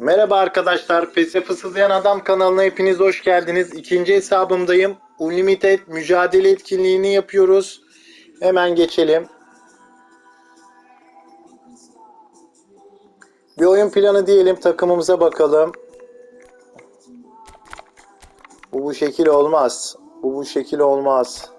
Merhaba arkadaşlar. Pese Fısıldayan Adam kanalına hepiniz hoş geldiniz. İkinci hesabımdayım. Unlimited mücadele etkinliğini yapıyoruz. Hemen geçelim. Bir oyun planı diyelim. Takımımıza bakalım. Bu bu şekil olmaz. Bu bu şekil olmaz.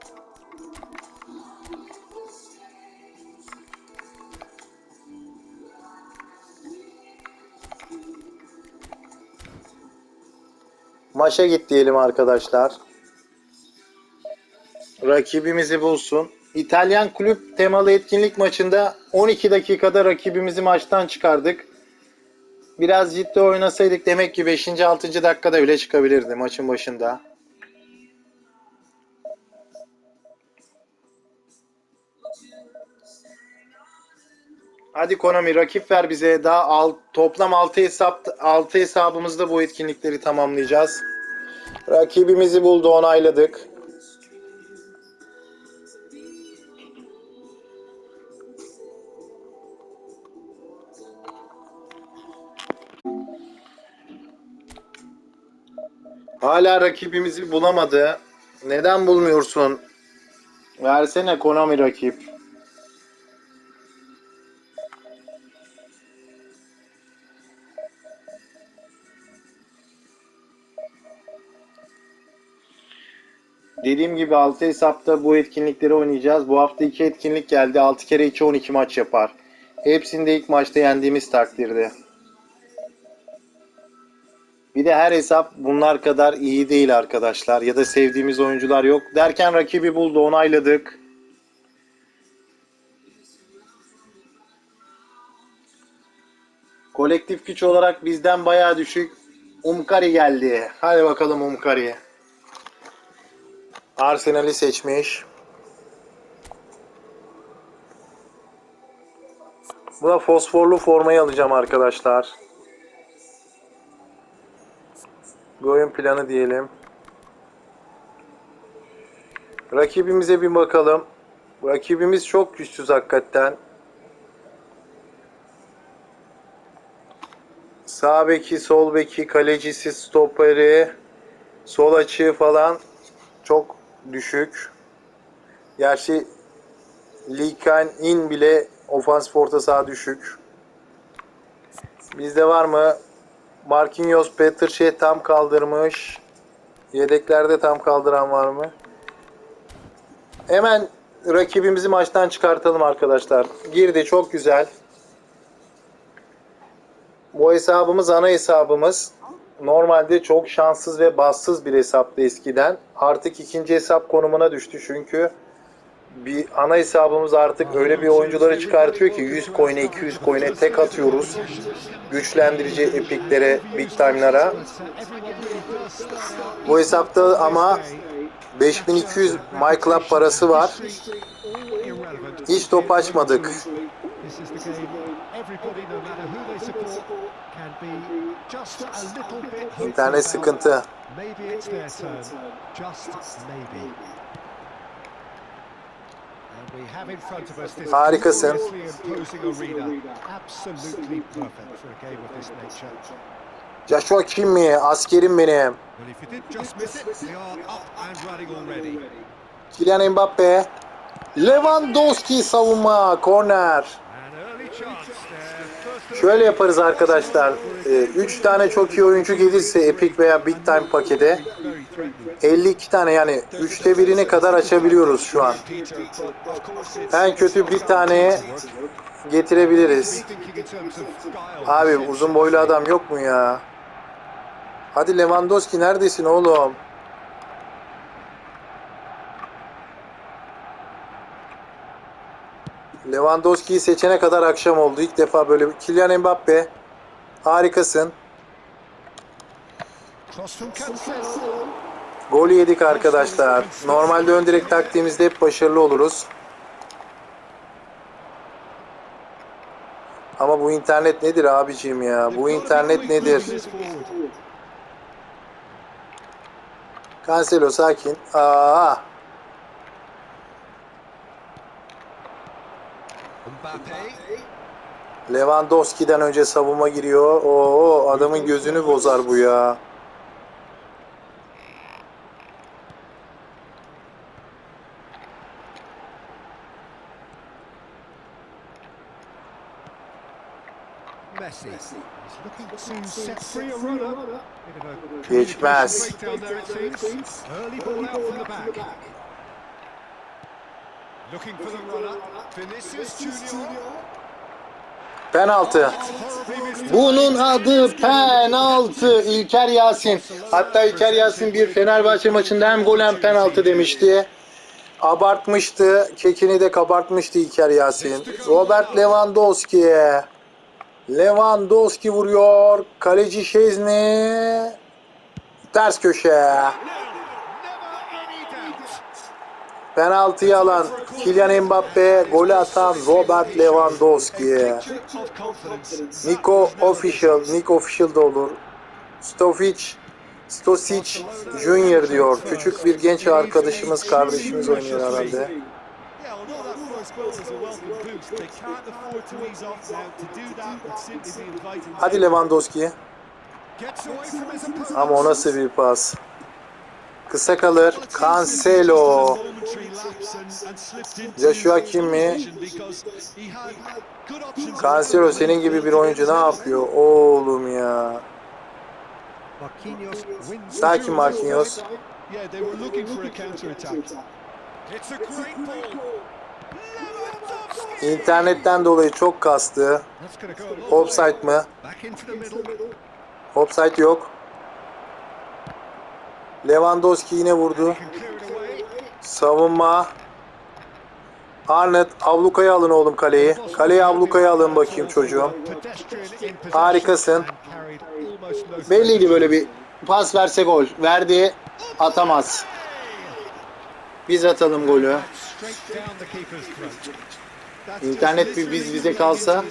Maça git diyelim arkadaşlar. Rakibimizi bulsun. İtalyan kulüp temalı etkinlik maçında 12 dakikada rakibimizi maçtan çıkardık. Biraz ciddi oynasaydık demek ki 5. 6. dakikada bile çıkabilirdi maçın başında. Hadi Konami rakip ver bize. Daha al, toplam 6 hesap 6 hesabımızda bu etkinlikleri tamamlayacağız. Rakibimizi buldu, onayladık. Hala rakibimizi bulamadı. Neden bulmuyorsun? Versene Konami rakip. Dediğim gibi 6 hesapta bu etkinlikleri oynayacağız. Bu hafta 2 etkinlik geldi. 6 kere 2 12 maç yapar. Hepsinde ilk maçta yendiğimiz takdirde. Bir de her hesap bunlar kadar iyi değil arkadaşlar. Ya da sevdiğimiz oyuncular yok. Derken rakibi buldu onayladık. Kolektif güç olarak bizden bayağı düşük. Umkari geldi. Hadi bakalım Umkari. Arsenal'i seçmiş. Bu da fosforlu formayı alacağım arkadaşlar. Bir oyun planı diyelim. Rakibimize bir bakalım. Rakibimiz çok güçsüz hakikaten. Sağ beki, sol beki, kalecisi, stoperi, sol açığı falan çok düşük. Gerçi Likan in bile ofans orta saha düşük. Bizde var mı? Marquinhos Petrşe tam kaldırmış. Yedeklerde tam kaldıran var mı? Hemen rakibimizi maçtan çıkartalım arkadaşlar. Girdi çok güzel. Bu hesabımız ana hesabımız. Normalde çok şanssız ve bassız bir hesaptı eskiden. Artık ikinci hesap konumuna düştü çünkü bir ana hesabımız artık öyle bir oyuncuları çıkartıyor ki 100 coin'e 200 coin'e tek atıyoruz. Güçlendirici epiklere, big time'lara. Bu hesapta ama 5200 My Club parası var. Hiç top açmadık. İnternet sıkıntı. Harikasın. Joshua Kimmich, askerim benim. Kylian Mbappe. Lewandowski savunma, korner. Şöyle yaparız arkadaşlar. 3 tane çok iyi oyuncu gelirse Epic veya Big Time pakete very threatening. 52 tane yani 3'te birini kadar açabiliyoruz şu an. En kötü bir taneye getirebiliriz. Abi uzun boylu adam yok mu ya? Hadi Lewandowski neredesin oğlum? Lewandowski'yi seçene kadar akşam oldu. İlk defa böyle bir Kylian Mbappe. Harikasın. Golü yedik arkadaşlar. Normalde ön direkt taktiğimizde hep başarılı oluruz. Ama bu internet nedir abiciğim ya? Bu internet nedir? Cancelo sakin. Aa, Lewandowski'den önce savunma giriyor. Oo adamın gözünü bozar bu ya. Messi. Looking for the. Vinicius Junior. Penaltı. Bunun adı penaltı. İlker Yasin. Hatta İlker Yasin bir Fenerbahçe maçında hem gol hem penaltı demişti. Abartmıştı. Kekini de kabartmıştı İlker Yasin. Robert Lewandowski. Lewandowski vuruyor. Kaleci Şezni. Ters köşe. Penaltıyı alan Kylian Mbappe, golü atan Robert Lewandowski. Nico Official, Nick Official da olur. Stovic, Stosic Junior diyor. Küçük bir genç arkadaşımız, kardeşimiz oynuyor herhalde. Hadi Lewandowski. Ama o nasıl bir pas? Kısa kalır. Cancelo. Joshua Kimi. Cancelo senin gibi bir oyuncu ne yapıyor? Oğlum ya. Sakin Marquinhos. İnternetten dolayı çok kastı. Offside mı? Offside yok. Lewandowski yine vurdu. Savunma. Arnett ablukaya alın oğlum kaleyi. Kaleyi ablukaya alın bakayım çocuğum. Harikasın. Belliydi böyle bir pas verse gol. Verdi atamaz. Biz atalım golü. İnternet bir biz bize kalsa.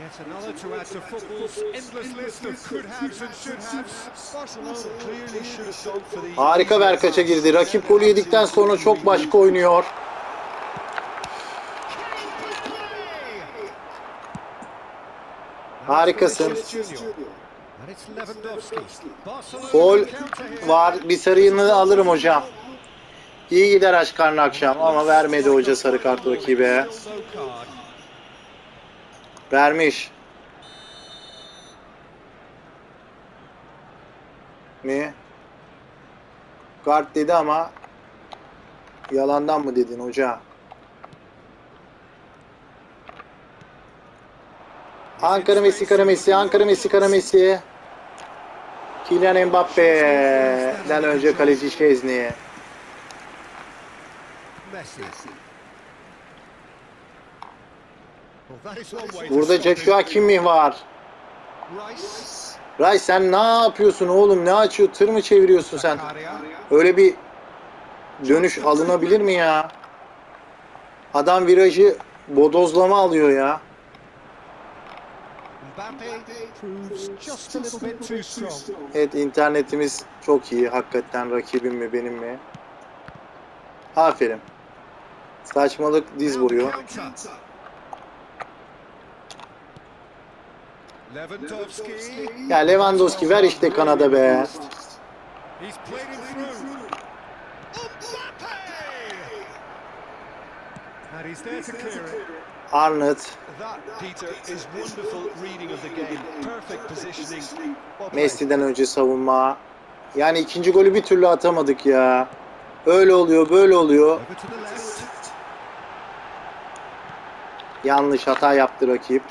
Yet another to add to football's endless list of could haves and should haves. Barcelona clearly should have gone for the Harika Berkaç'a girdi. Rakip golü yedikten sonra çok başka oynuyor. Harikasın. Gol var. Bir sarıyını alırım hocam. İyi gider aç karnı akşam ama vermedi hoca sarı kart rakibe. Vermiş. Mi? Kart dedi ama yalandan mı dedin hoca? Ankara Messi, Kara Messi, Ankara Messi, Kara Messi. Kylian Mbappe'den önce kaleci Şezni. Messi. Burada. Joshua Kimmich var. Ray sen ne yapıyorsun oğlum? Ne açıyor? Tır mı çeviriyorsun sen? Öyle bir dönüş alınabilir mi ya? Adam virajı bodozlama alıyor ya. Evet internetimiz çok iyi. Hakikaten rakibim mi benim mi? Aferin. Saçmalık diz vuruyor. Counter. Lewandowski. Ya Lewandowski ver işte Kanada be. He's played it through. Mbappe! And he's there to clear it. Arnott, That, Peter, is wonderful reading of the game. Perfect positioning. Well played. Messi'den önce savunma. Yani ikinci golü bir türlü atamadık ya. Öyle oluyor, böyle oluyor. Yanlış hata yaptı rakip.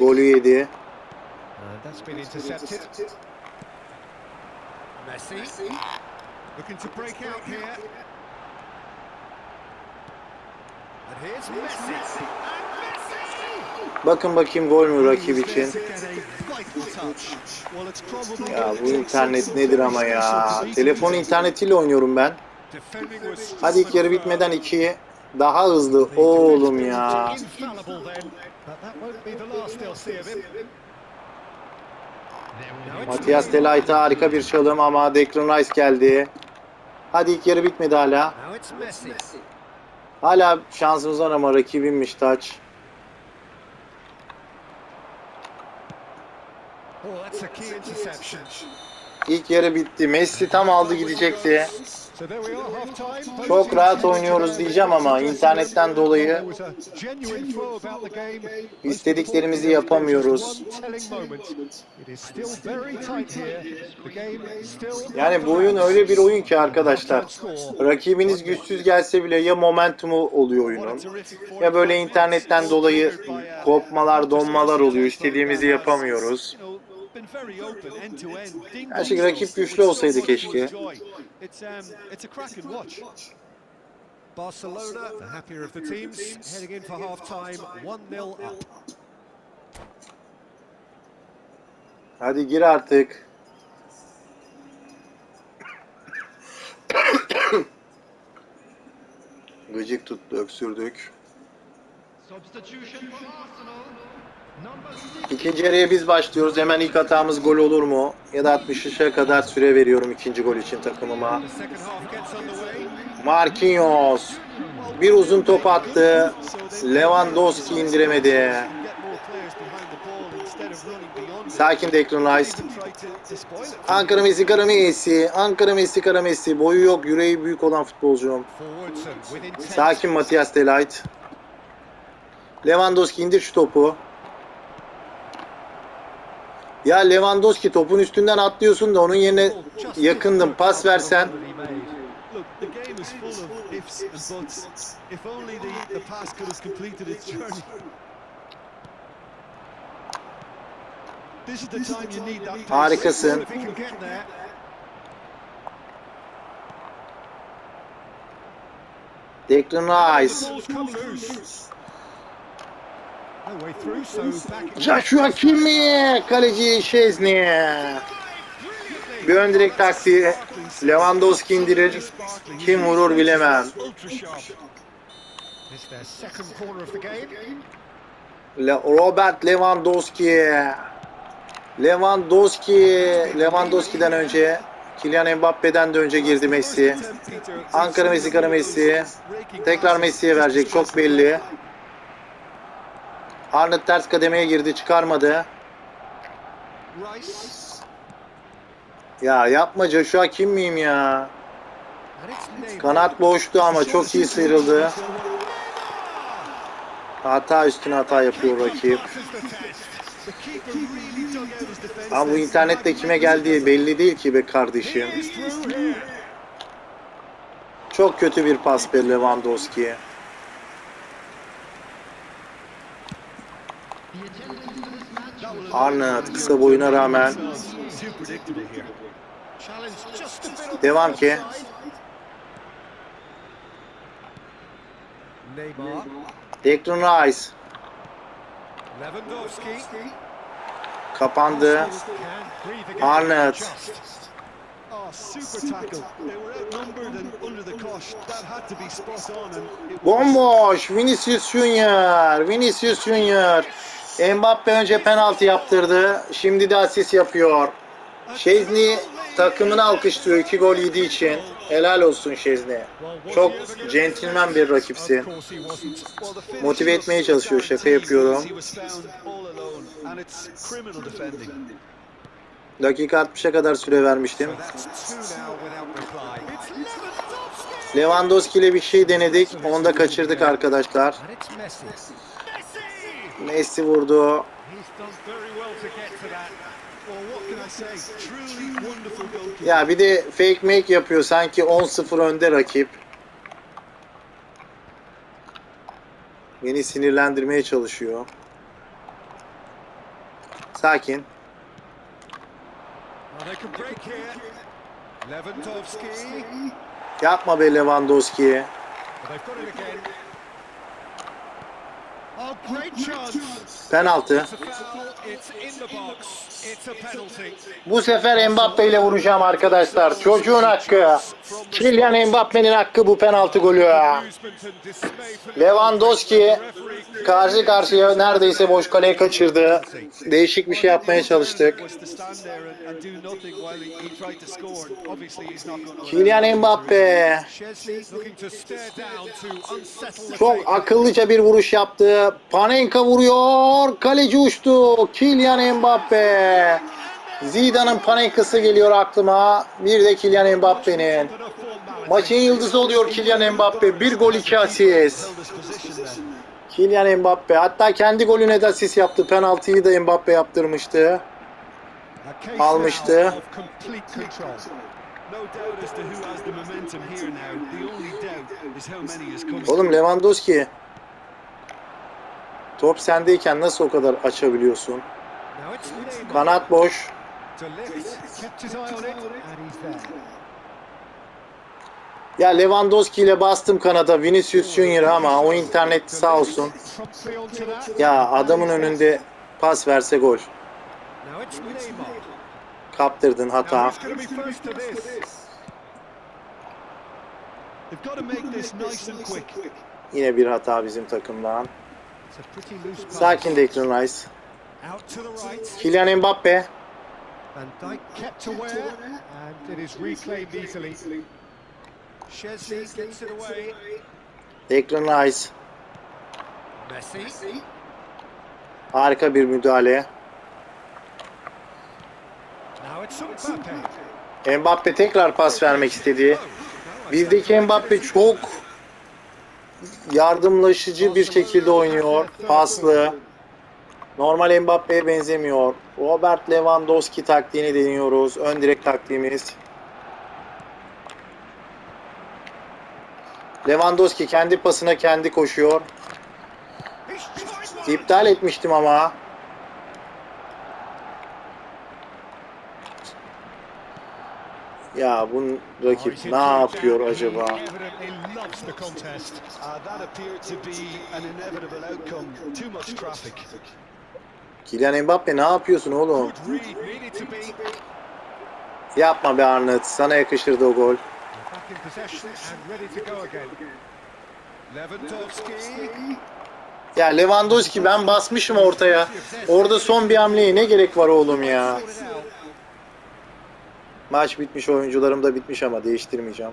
Golü yedi. And that's been intercepted. Messi. Looking to break out here. And here's Messi. And Messi! Bakın bakayım gol mü rakip için. Ya bu internet nedir ama ya. Telefon internetiyle oynuyorum ben. Hadi ilk yarı bitmeden ikiyi daha hızlı. Oğlum ya. Matias Delayt'a harika bir çalım ama Declan Rice geldi. Hadi ilk yarı bitmedi hala. Hala şansımız var ama rakibinmiş taç. Oh. İlk yarı bitti. Messi tam aldı gidecekti. Çok rahat oynuyoruz diyeceğim ama internetten dolayı istediklerimizi yapamıyoruz. Yani bu oyun öyle bir oyun ki arkadaşlar. Rakibiniz güçsüz gelse bile ya momentumu oluyor oyunun. Ya böyle internetten dolayı kopmalar, donmalar oluyor. İstediğimizi yapamıyoruz. Gerçi rakip güçlü olsaydı keşke. Barcelona, the happier of the teams, heading in for half time, 1-0 up. Hadi gir artık. Gıcık tuttu, öksürdük. İkinci yarıya biz başlıyoruz. Hemen ilk hatamız gol olur mu? Ya da 63'e kadar süre veriyorum ikinci gol için takımıma. Marquinhos bir uzun top attı. Lewandowski indiremedi. Sakin Declan Rice. Ankara Messi, Kara Messi. Ankara Messi, Kara. Boyu yok, yüreği büyük olan futbolcum. Sakin Matias Delight. Lewandowski indir şu topu. Ya Lewandowski topun üstünden atlıyorsun da onun yerine yakındım. Pas versen. Harikasın. Declan Rice. Joshua Kimi. Kaleci Şezni. Bir ön direkt taktiği. Lewandowski indirir. Kim vurur bilemem. Robert Lewandowski. Lewandowski. Lewandowski'den önce Kylian Mbappe'den de önce girdi Messi. Ankara Messi, Kara Messi. Tekrar Messi'ye verecek çok belli. Arnold ters kademeye girdi çıkarmadı. Ya yapma Joshua kim miyim ya? Kanat boştu ama çok iyi sıyrıldı. Hata üstüne hata yapıyor rakip. Ama bu internette kime geldiği belli değil ki be kardeşim. Çok kötü bir pas be Lewandowski'ye. Arnold kısa boyuna rağmen Devam ki. Declan Rice kapandı. Arnold. Bomboş Vinicius Junior. Vinicius Junior. Mbappe önce penaltı yaptırdı. Şimdi de asist yapıyor. Şezni takımını alkışlıyor iki gol yediği için. Helal olsun Şezni. Çok centilmen bir rakipsin. Motive etmeye çalışıyor, şaka yapıyorum. Dakika 60'a kadar süre vermiştim. Lewandowski ile bir şey denedik. Onu da kaçırdık arkadaşlar. Messi. Vurdu. Ya bir de fake make yapıyor. Sanki 10-0 önde rakip. Beni sinirlendirmeye çalışıyor. Sakin. Yapma be Lewandowski. Penalty. Bu sefer Mbappe ile vuracağım arkadaşlar. Çocuğun hakkı. Kylian Mbappe'nin hakkı bu penaltı golü. Lewandowski karşı karşıya neredeyse boş kaleyi kaçırdı. Değişik bir şey yapmaya çalıştık. Kylian Mbappe çok akıllıca bir vuruş yaptı. Panenka vuruyor. Kaleci uçtu. Kylian Mbappe. Zidane'ın Panenka'sı geliyor aklıma. Bir de Kylian Mbappe'nin. Maçın yıldızı oluyor Kylian Mbappe. Bir gol iki asist. Kylian Mbappe. Hatta kendi golüne de asist yaptı. Penaltıyı da Mbappe yaptırmıştı. Almıştı. Oğlum Lewandowski. Top sendeyken nasıl o kadar açabiliyorsun? Kanat boş. Ya Lewandowski ile bastım kanada Vinicius Junior ama o internet sağ olsun. Ya adamın önünde pas verse gol. Kaptırdın hata. Yine bir hata bizim takımdan. Sakin Declan Rice. Kylian Mbappe. Van Dijk kept aware and it is reclaimed easily. Chesney gets it away. Declan Rice. Messi. Harika bir müdahale. Now it's Mbappe. Mbappe tekrar pas vermek istedi. Bizdeki Mbappe çok yardımlaşıcı bir şekilde oynuyor. Paslı. Normal Mbappe'ye benzemiyor. Robert Lewandowski taktiğini deniyoruz. Ön direk taktiğimiz. Lewandowski kendi pasına kendi koşuyor. İptal etmiştim ama. Ya bu rakip ne yapıyor acaba? Kylian Mbappe ne yapıyorsun oğlum? Yapma be Arnett. Sana yakışırdı o gol. Ya Lewandowski ben basmışım ortaya. Orada son bir hamleye ne gerek var oğlum ya? Maç bitmiş oyuncularım da bitmiş ama değiştirmeyeceğim.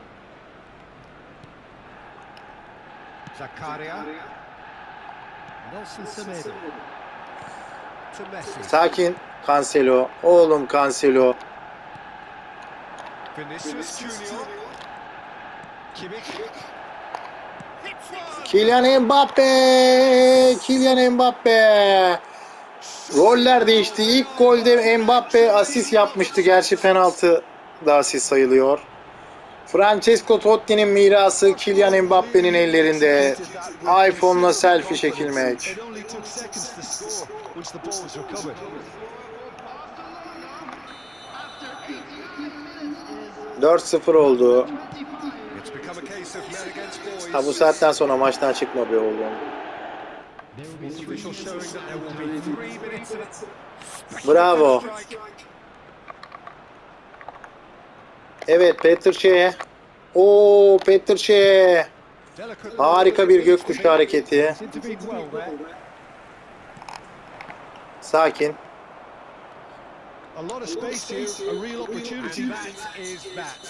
Zakaria. Nelson Semedo. Sakin Cancelo. Oğlum Cancelo. Kylian Mbappe. Kylian Mbappe. Roller değişti. İlk golde Mbappe asist yapmıştı. Gerçi penaltı da asist sayılıyor. Francesco Totti'nin mirası Kylian Mbappe'nin ellerinde. iPhone'la selfie çekilmek. It only took seconds to score once the ball was recovered. After 4-0 oldu. Ha bu saatten sonra maçtan çıkma be oğlum. Official Evet Petr Çe. Oo Çe. Delicate Harika bir gökkuşu hareketi. Sakin.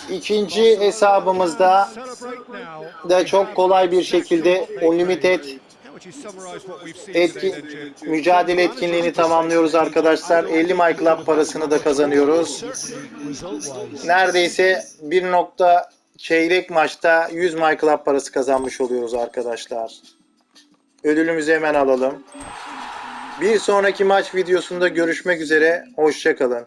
İkinci hesabımızda da çok kolay bir şekilde Unlimited Etki, mücadele etkinliğini tamamlıyoruz arkadaşlar. 50 My Club parasını da kazanıyoruz. Neredeyse bir nokta çeyrek maçta 100 My Club parası kazanmış oluyoruz arkadaşlar. Ödülümüzü hemen alalım. Bir sonraki maç videosunda görüşmek üzere. Hoşçakalın.